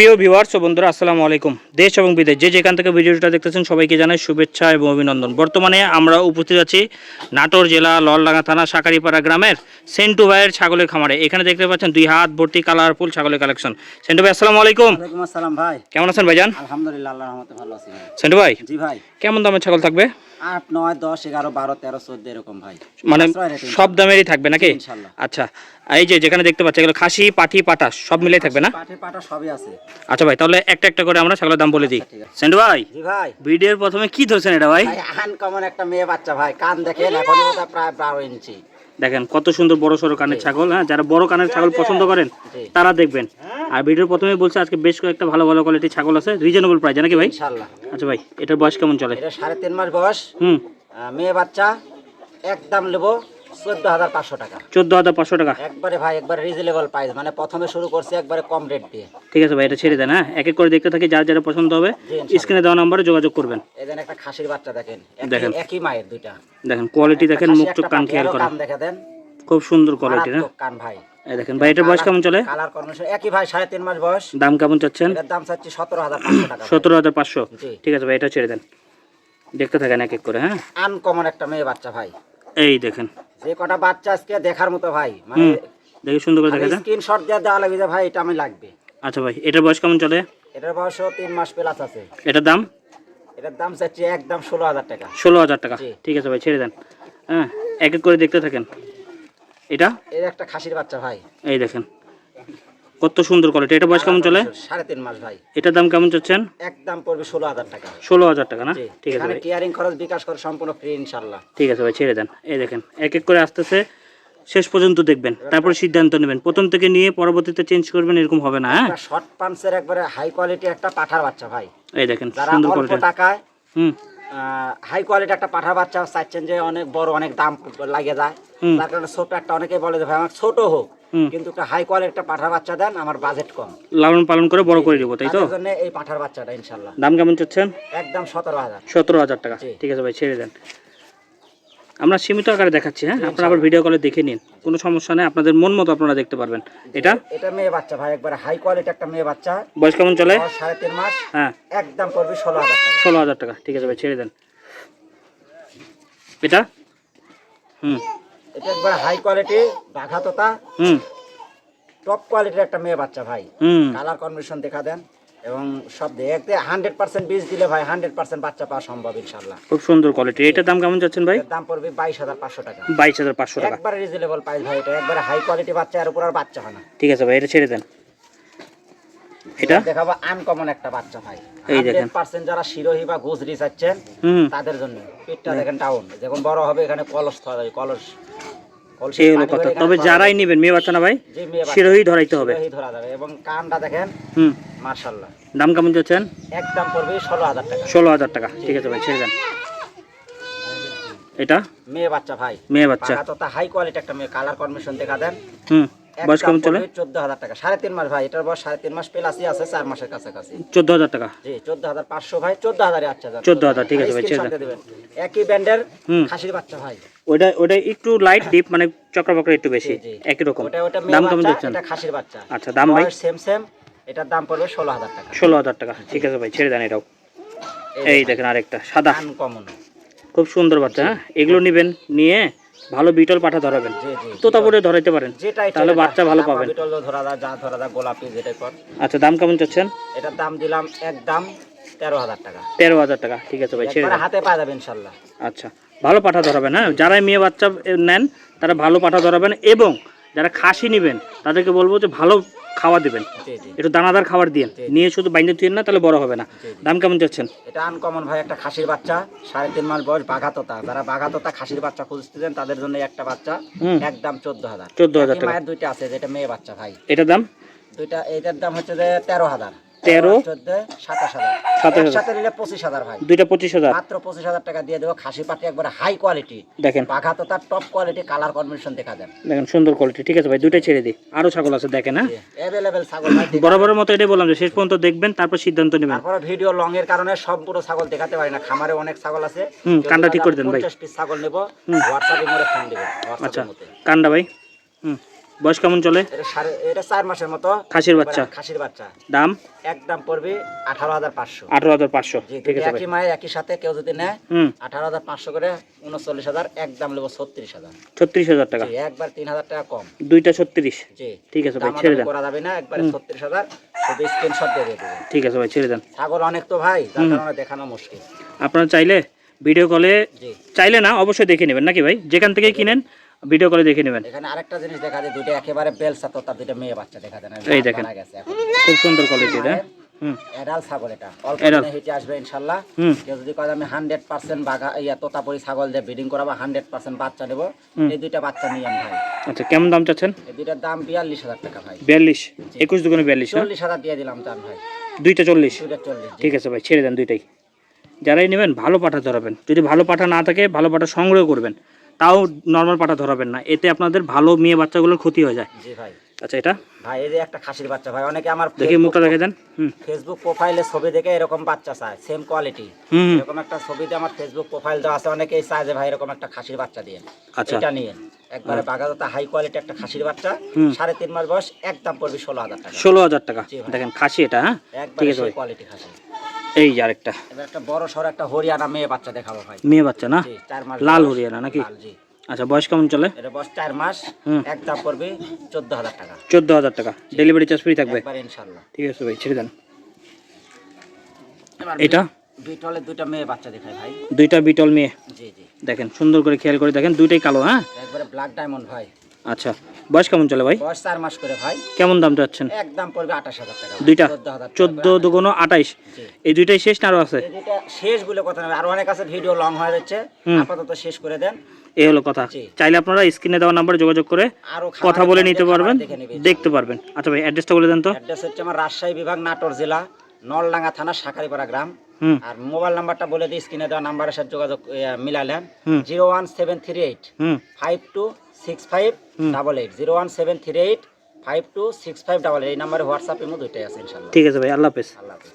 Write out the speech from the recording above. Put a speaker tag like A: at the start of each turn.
A: প্রিয় ভিউয়ার্স ও বন্ধুরা আসসালামু আলাইকুম। দেশ এবং বিদেশ যে যেখান থেকে ভিডিওটা দেখতেছেন সবাইকে জানাই শুভেচ্ছা এবং অভিনন্দন। বর্তমানে আমরা উপস্থিত আছি নাটোর জেলা ললডাঙ্গা থানা সাকারিপাড়া গ্রামের সেন্টু ভাইয়ের ছাগলের খামারে। এখানে দেখতে পাচ্ছেন দুই হাত ভর্তি কালারফুল ছাগলের কালেকশন। সেন্টু ভাই আসসালামু আলাইকুম।
B: আসসালাম ভাই।
A: কেমন আছেন ভাইজান?
B: আলহামদুলিল্লাহ আল্লাহর রহমতে ভালো আছি
A: সেন্টু ভাই
B: জি ভাই।
A: কেমন দামের ছাগল থাকবে?
B: আট নয় দশ এগারো বারো তেরো চোদ্দ এরকম ভাই।
A: মানে সব দামেরই থাকবে নাকি? আচ্ছা এই যে যেখানে দেখতে পাচ্ছি এগুলো খাসি পাটি পাটা সব মিলেই থাকবে না?
B: পাটে পাটা সবই আছে।
A: আচ্ছা ভাই তাহলে একটা একটা করে আমরা ছাগলের দাম বলে দিই।
B: আছে।
A: সেন্টু ভাই
B: জি ভাই।
A: ভিডিওর প্রথমে কি ধরছেন এটা ভাই?
B: আনকমন একটা মেয়ে বাচ্চা ভাই কান দেখেন এখনই ওটা প্রায় বারো ইঞ্চি।
A: দেখেন কত সুন্দর বড় সড়ো কানের ছাগল হ্যাঁ যারা বড় কানের ছাগল পছন্দ করেন তারা দেখবেন। আর ভিডিওর প্রথমে বলছে আজকে বেশ কয়েকটা ভালো ভালো কোয়ালিটির ছাগল আছে রিজনেবল প্রাইস নাকি ভাই? আচ্ছা ভাই এটার বয়স কেমন চলে?
B: এটা সাড়ে তিন মাস বয়স।
A: হুম।
B: মেয়ে বাচ্চা একদম নেব চোদ্দ হাজার পাঁচশো টাকা।
A: চোদ্দ হাজার পাঁচশো টাকা।
B: একবারে ভাই একবারে রিজনেবল প্রাইস মানে প্রথমে শুরু করছি একবারে কম রেট দিয়ে।
A: ঠিক আছে ভাই এটা ছেড়ে দেন হ্যাঁ? এক এক করে দেখতে থাকি যার যারা পছন্দ হবে স্ক্রিনে দেওয়া নাম্বারে যোগাযোগ করবেন।
B: যেন একটা খাসির বাচ্চা দেখেন
A: দেখেন।
B: একই মায়ের দুইটা।
A: দেখেন কোয়ালিটি দেখেন মুখ চোখ কান খেয়াল করেন
B: দেন।
A: খুব সুন্দর কোয়ালিটি না?
B: কান ভাই।
A: এই দেখেন ভাই এটার বয়স কেমন চলে?
B: কালার কর্মশন একই ভাই সাড়ে তিন মাস বয়স।
A: দাম কেমন চাচ্ছেন?
B: এটার দাম চাচ্ছি সতেরো হাজার পাঁচশো টাকা।
A: সতেরো হাজার পাঁচশো। ঠিক আছে ভাই এটা ছেড়ে দেন। দেখতে থাকেন এক এক করে হ্যাঁ?
B: আনকমন একটা মেয়ে বাচ্চা ভাই।
A: এই দেখেন।
B: যে কটা বাচ্চা আজকে দেখার মতো ভাই মানে
A: দেখি সুন্দর করে দেখা দেন
B: স্ক্রিনশট দিয়ে দেওয়া লাগবে ভাই এটা আমি লাগবে।
A: আচ্ছা ভাই এটার বয়স কেমন চলে?
B: এটার বয়সও তিন মাস প্লাস আছে।
A: এটার দাম?
B: এটার দাম চাচ্ছি একদম ষোলো হাজার টাকা।
A: ষোলো হাজার টাকা। ঠিক আছে ভাই ছেড়ে দেন। হ্যাঁ এক এক করে দেখতে থাকেন। এটা?
B: এর একটা খাসির বাচ্চা ভাই।
A: এই দেখেন। কত সুন্দর কোয়ালিটি এটা বয়স কেমন চলে?
B: সাড়ে তিন মাস ভাই।
A: এটার দাম কেমন চাচ্ছেন?
B: একদম পড়বে ষোলো হাজার টাকা।
A: ষোলো হাজার টাকা না? ঠিক আছে
B: কেয়ারিং খরচ বিকাশ করে সম্পূর্ণ ফ্রি ইনশাল্লাহ
A: ঠিক আছে ভাই ছেড়ে দেন। এই দেখেন এক এক করে আসতেছে। শেষ পর্যন্ত দেখবেন। তারপরে সিদ্ধান্ত নেবেন। প্রথম থেকে নিয়ে পরবর্তীতে চেঞ্জ করবেন এরকম হবে না হ্যাঁ?
B: শর্ট পান্সের একবারে হাই কোয়ালিটি একটা পাঠার বাচ্চা ভাই।
A: এই দেখেন সুন্দর কোয়ালিটি
B: টাকায়
A: হুম।
B: হাই কোয়ালিটি একটা পাঠার বাচ্চা চাচ্ছেন যে অনেক বড় অনেক দাম লাগে যায় তার কারণে ছোট একটা অনেকে বলে যে ভাই আমার ছোট হোক কিন্তু একটা হাই কোয়ালিটি একটা পাঠার বাচ্চা দেন আমার বাজেট কম।
A: লালন পালন করে বড় করে দেবো তাই তো?
B: জন্য এই পাঠার বাচ্চাটা ইনশাল্লাহ।
A: দাম কেমন চাচ্ছেন?
B: একদম সতেরো হাজার।
A: সতেরো হাজার টাকা। ঠিক আছে ভাই ছেড়ে দেন। আমরা সীমিত আকারে দেখাচ্ছি হ্যাঁ? আপনারা আবার ভিডিও কলে দেখে নিন। কোনো সমস্যা নেই আপনাদের মন মতো আপনারা দেখতে পারবেন। এটা?
B: এটা মেয়ে বাচ্চা ভাই একবার হাই কোয়ালিটি একটা মেয়ে বাচ্চা।
A: বয়স কেমন চলে?
B: সাড়ে তিন মাস।
A: হ্যাঁ।
B: একদম পড়বে ষোলো হাজার টাকা।
A: ষোলো হাজার টাকা ঠিক আছে ভাই ছেড়ে দেন। এটা? হুম।
B: এটা একবার হাই কোয়ালিটি বাঘাততা
A: হুম।
B: টপ কোয়ালিটির একটা মেয়ে বাচ্চা ভাই।
A: হুম।
B: কালার কম্বিনেশন দেখা দেন। এবং সব দেখতে হান্ড্রেড পার্সেন্ট বীজ দিলে ভাই হান্ড্রেড পার্সেন্ট বাচ্চা পাওয়া সম্ভব ইনশাল্লাহ
A: খুব সুন্দর কোয়ালিটি এটার দাম কেমন যাচ্ছেন ভাই?
B: দাম পড়বে বাইশ হাজার পাঁচশো টাকা।
A: বাইশ হাজার পাঁচশো টাকা।
B: একবারে রিজনেবল প্রাইস ভাই এটা। একবারে হাই কোয়ালিটি বাচ্চা এর উপর আর বাচ্চা হয় না।
A: ঠিক আছে ভাই এটা ছেড়ে দেন। এটা?
B: দেখাবো আনকমন একটা বাচ্চা ভাই।
A: এই দেখেন।
B: পার্সেন্ট যারা শিরোহী বা গুজরি চাচ্ছেন তাদের জন্য। পিঠটা দেখেন টাউন যখন বড় হবে এখানে কলস কলস কলসি।
A: এই হলো কথা তবে যারাই। নেবেন মেয়ে বাচ্চা না ভাই শিরোহী ধরাইতে হবে।
B: এবং কানটা দেখেন
A: হুম।
B: মার্শাল্লাহ
A: দাম কেমন যাচ্ছেন?
B: একদম পড়বে ষোলো হাজার টাকা।
A: ষোলো হাজার টাকা। ঠিক আছে ভাই ছেড়ে দেন। এটা?
B: মেয়ে বাচ্চা ভাই।
A: মেয়ে বাচ্চা।
B: তো হাই কোয়ালিটি একটা মেয়ে কালার কনভেশন দেখা দেন।
A: হুম। বয়স কেমন চলে?
B: চোদ্দ হাজার টাকা। সাড়ে তিন মাস ভাই এটার বয়স সাড়ে তিন মাস প্লাসই আছে চার মাসের কাছাকাছি।
A: চোদ্দ হাজার টাকা?
B: জি চোদ্দ হাজার পাঁচশো ভাই চোদ্দ হাজারে আচ্ছা যান।
A: 14,000 ঠিক আছে ভাই, ছেড়ে
B: Screenshot দিয়ে দিবেন। একই ব্যান্ডের খাসির বাচ্চা ভাই।
A: ওইটা ওইটা একটু লাইট ডিপ মানে চক্র একটু বেশি।
B: জি, জি।
A: একই রকম।
B: ওটা ওটা
A: দাম কেমন যাচ্ছেন
B: এটা খাসির বাচ্চা।
A: আচ্ছা দাম ভাই?
B: সেম সেম এটার দাম পড়বে ষোলো হাজার টাকা।
A: ষোলো হাজার টাকা ঠিক আছে ভাই ছেড়ে দেন এটাও। এই দেখেন আরেকটা সাদা।
B: আনকমন
A: খুব সুন্দর বাচ্চা হ্যাঁ? এগুলো নেবেন নিয়ে ভালো বিটল পাঠা ধরাবেন।
B: তোতা পরে
A: তোতাপুরে ধরাইতে পারেন। তাহলে বাচ্চা ভালো পাবেন।
B: বিটল ধরা যায় যা ধরা যায় গোলাপি যেটাই কর।
A: আচ্ছা দাম কেমন চাচ্ছেন?
B: এটার দাম দিলাম একদম তেরো হাজার টাকা।
A: তেরো হাজার টাকা ঠিক আছে ভাই ছেড়ে
B: হাতে পাওয়া যাবে ইনশাল্লাহ।
A: আচ্ছা ভালো পাঠা ধরাবেন হ্যাঁ? যারাই মেয়ে বাচ্চা নেন তারা ভালো পাঠা ধরাবেন এবং যারা খাসি নেবেন তাদেরকে বলব যে ভালো খাওয়া দেবেন। একটু দানাদার খাবার
B: দিয়ে
A: নিয়ে শুধু বাইন্দে তুই না তাহলে বড় হবে না। দাম কেমন যাচ্ছেন?
B: এটা আনকমন ভাই একটা খাসির বাচ্চা সাড়ে তিন মাস বয়স বাঘাততা। যারা বাঘাততা খাসির বাচ্চা খুঁজতেছেন তাদের জন্য একটা বাচ্চা একদম চোদ্দ হাজার। চোদ্দ
A: হাজার।
B: মায়ের দুইটা আছে যেটা মেয়ে বাচ্চা ভাই।
A: এটার দাম?
B: দুইটা এটার দাম হচ্ছে যে তেরো হাজার।
A: তেরো?
B: সাতাশ হাজার। নিলে পঁচিশ হাজার ভাই।
A: দুইটা পঁচিশ হাজার।
B: মাত্র পঁচিশ হাজার টাকা দিয়ে দেবো। খাসি পাটি একবার হাই কোয়ালিটি
A: দেখেন।
B: বাঘাততা টপ কোয়ালিটি কালার কম্বিনেশন দেখা দেন
A: দেখেন সুন্দর কোয়ালিটি ঠিক আছে ভাই দুইটাই ছেড়ে দিই। আরও ছাগল আছে দেখেন হ্যাঁ?
B: অ্যাভেলেবেল ছাগল।
A: বরাবরের মতো এটাই বললাম যে শেষ পর্যন্ত দেখবেন তারপর সিদ্ধান্ত নেবেন।
B: তারপরে ভিডিও লং এর কারণে সব পুরো ছাগল দেখাতে পারি না। খামারে অনেক ছাগল আছে।
A: হুম, কানটা ঠিক করে দেন ভাই।
B: পঞ্চাশ পিস ছাগল নেব হোয়াটসঅ্যাপে মোড়ে ফোন দেবো
A: আচ্ছা কান্ডা ভাই। হুম। বয়স কেমন চলে?
B: এটা চার মাসের মতো।
A: খাসির বাচ্চা।
B: খাসির বাচ্চা।
A: দাম?
B: একদম পড়বে আঠারো হাজার পাঁচশো।
A: আঠারো হাজার পাঁচশো। ঠিক আছে
B: একই মায়ের একই সাথে কেউ যদি নেয় আঠারো হাজার পাঁচশো করে উনচল্লিশ হাজার একদম নেব ছত্রিশ হাজার।
A: ছত্রিশ হাজার টাকা।
B: একবার তিন হাজার টাকা কম।
A: দুইটা ছত্রিশ?
B: জি।
A: ঠিক আছে ভাই ছেড়ে দেন।
B: করা যাবে না একবারে ছত্রিশ হাজার শুধু স্ক্রিনশট দিয়ে দেবে।
A: ঠিক আছে ভাই ছেড়ে দেন।
B: ছাগল অনেক তো ভাই যার কারণে দেখানো মুশকিল।
A: আপনারা চাইলে ভিডিও কলে চাইলে না অবশ্যই দেখে নেবেন। নাকি ভাই? যেখান থেকে কিনেন ভিডিও কলে দেখে নেবেন।
B: এখানে আরেকটা জিনিস দেখা যায় দুটো একেবারে বেলসা তো তার দুটো মেয়ে বাচ্চা দেখা যায় না
A: এই দেখেন। খুব সুন্দর কোয়ালিটি এটা।
B: এডাল ছাগল এটা। অল্প দিনে হেঁটে আসবে ইনশাল্লাহ। কেউ যদি কয় আমি হান্ড্রেড পার্সেন্ট বাঘা ইয়া তোতাপুরি ছাগল দিয়ে ব্রিডিং করাবো হান্ড্রেড পার্সেন্ট বাচ্চা নেব এই দুইটা বাচ্চা নিয়ে ভাই।
A: আচ্ছা কেমন দাম চাচ্ছেন?
B: এই দুইটার দাম বিয়াল্লিশ হাজার টাকা ভাই।
A: বিয়াল্লিশ? একুশ দুগুণে বিয়াল্লিশ
B: চল্লিশ হাজার দিয়ে দিলাম ভাই।
A: দুইটা চল্লিশ?
B: চল্লিশ
A: ঠিক আছে ভাই ছেড়ে দেন দুইটাই। যারাই নেবেন ভালো পাঠা ধরাবেন। যদি ভালো পাঠা না থাকে ভালো পাঠা সংগ্রহ করবেন। তাও নর্মাল পাঠা ধরাবেন না। এতে আপনাদের ভালো মেয়ে বাচ্চাগুলোর ক্ষতি হয়ে যায়।
B: জি ভাই।
A: আচ্ছা এটা?
B: ভাই এই যে একটা খাসির বাচ্চা ভাই অনেকে আমার
A: দেখি মুখটা দেখে দেন।
B: ফেসবুক প্রোফাইলে ছবি দেখে এরকম বাচ্চা চায় সেম কোয়ালিটি। এরকম একটা ছবিতে আমার ফেসবুক প্রোফাইল দেওয়া আছে অনেকেই চায় যে ভাই এরকম একটা খাসির বাচ্চা দিয়ে।
A: আচ্ছা।
B: এটা নিয়ে। একবারে বাগাদাতা হাই কোয়ালিটি একটা খাসির বাচ্চা। সাড়ে তিন মাস বয়স একদম পড়বে ষোলো হাজার টাকা।
A: ষোলো হাজার টাকা। দেখেন খাসি এটা হ্যাঁ? ঠিক আছে
B: কোয়ালিটি খাসি।
A: এই আরেকটা।
B: এবার একটা বড় সড় একটা হরিয়ানা মেয়ে বাচ্চা দেখাবো ভাই।
A: মেয়ে বাচ্চা না?
B: চার মাস
A: লাল হরিয়ানা নাকি?
B: জি।
A: আচ্ছা বয়স কেমন চলে?
B: এটা বয়স চার মাস
A: হুম।
B: একদম পড়বে চোদ্দ হাজার টাকা।
A: চোদ্দ হাজার টাকা। ডেলিভারি চার্জ ফ্রি থাকবে?
B: ইনশাল্লাহ।
A: ঠিক আছে ভাই ছেড়ে দেন। এটা?
B: বিটলের দুইটা মেয়ে বাচ্চা দেখায় ভাই।
A: দুইটা বিটল মেয়ে।
B: জি জি।
A: দেখেন সুন্দর করে খেয়াল করে দেখেন দুইটাই কালো হ্যাঁ?
B: একবারে ব্ল্যাক ডায়মন্ড ভাই।
A: আচ্ছা। বয়স কেমন চলে ভাই?
B: বয়স চার মাস করে ভাই।
A: কেমন দাম চাচ্ছেন?
B: একদম পড়বে আঠাশ হাজার টাকা
A: দুইটা?
B: চোদ্দ
A: দুগুণো আঠাইশ। এই দুইটাই শেষ না আরও আছে?
B: শেষ বলে কথা নয় আর অনেক আছে ভিডিও লং হয়ে যাচ্ছে। আপাতত শেষ করে দেন।
A: এই হলো কথা। চাইলে আপনারা স্ক্রিনে দেওয়া নাম্বারে যোগাযোগ করে
B: আরও
A: কথা বলে নিতে পারবেন দেখতে পারবেন। আচ্ছা ভাই অ্যাড্রেসটা বলে দেন তো।
B: অ্যাড্রেস হচ্ছে আমার রাজশাহী বিভাগ নাটোর জেলা নলডাঙ্গা থানা সাকারিপাড়া গ্রাম। আর মোবাইল নাম্বারটা বলে দিই স্ক্রিনে দেওয়া নাম্বারের সাথে যোগাযোগ মিলালেন। Zero one seven three eight five two six five double eight. Zero one seven three eight five two six five double eight. এই নাম্বারে হোয়াটসঅ্যাপ এমন দুইটাই আছে ইনশাল্লাহ।
A: ঠিক আছে ভাই আল্লাহ হাফেজ।
B: আল্লাহ হাফিজ।